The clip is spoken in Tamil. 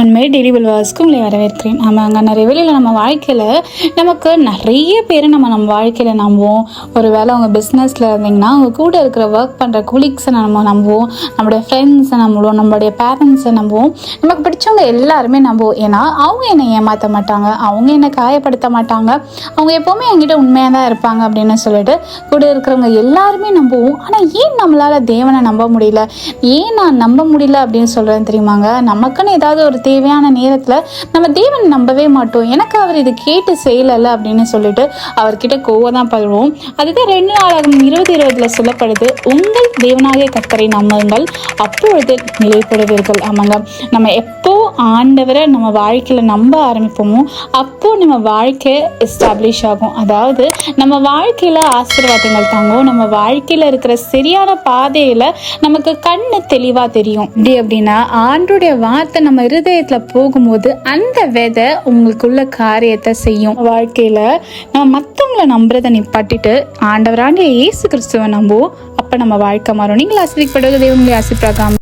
நேர்மை டெய்லி வில்வாஸ்க்கு உங்களை வரவேற்கிறேன். ஆமாங்க நிறைய வேலையில் நம்ம வாழ்க்கையில் நமக்கு நிறைய பேரை நம்ம நம்ம வாழ்க்கையில் நம்புவோம். ஒரு வேளை அவங்க பிஸ்னஸில் இருந்தீங்கன்னா அவங்க கூட இருக்கிற ஒர்க் பண்ணுற கொலீக்ஸை நம்ம நம்புவோம். நம்மளுடைய ஃப்ரெண்ட்ஸை நம்புவோம். நம்மளுடைய பேரண்ட்ஸை நம்புவோம். நமக்கு பிடிச்சவங்க எல்லாருமே நம்புவோம். ஏன்னா அவங்க என்னை ஏமாற்ற மாட்டாங்க. அவங்க என்னை காயப்படுத்த மாட்டாங்க. அவங்க எப்போவுமே என்கிட்ட உண்மையாக தான் இருப்பாங்க அப்படின்னு சொல்லிட்டு கூட இருக்கிறவங்க எல்லாருமே நம்புவோம். ஆனால் ஏன் நம்மளால் தேவனை நம்ப முடியல? ஏன் நான் நம்ப முடியல அப்படின்னு சொல்கிறேன்னு தெரியுமாங்க? நமக்குன்னு ஏதாவது ஒரு தேவையான நேரத்தில் நம்ம தேவன் நம்பவே மாட்டோம். எனக்கு அவர் இது கேட்டு செய்யலை அப்படின்னு சொல்லிட்டு அவர்கிட்ட கோவம் தான் படுவோம். அதுதான் ரெண்டு நாளாகும் இருபது இருபதுல சொல்லப்படுது உங்கள் தேவனாகிய கத்தரை நம்புங்கள். அப்பொழுது நிலைப்படுவீர்கள். ஆமாங்க. நம்ம எப்போ ஆண்டவரை நம்ம வாழ்க்கையில் நம்ப ஆரம்பிப்போமோ அப்போ நம்ம வாழ்க்கை எஸ்டாப்ளிஷ் ஆகும். அதாவது நம்ம வாழ்க்கையில் ஆசீர்வாதங்கள் தாங்கும். நம்ம வாழ்க்கையில் இருக்கிற சரியான பாதையில் நமக்கு கண்ணு தெளிவாக தெரியும். இப்படி அப்படின்னா ஆண்டுடைய வார்த்தை நம்ம இருதயத்தில் போகும்போது அந்த விதை உங்களுக்குள்ள காரியத்தை செய்யும். வாழ்க்கையில் நம்ம மற்றவங்கள நம்புறதை நிப்பாட்டிட்டு ஆண்டவராண்டிய இயேசு கிறிஸ்துவை நம்புவோம். அப்போ நம்ம வாழ்க்கை மாறும். நீங்கள் ஆசிரியப்படுவது உங்களை ஆசிர்வாதம்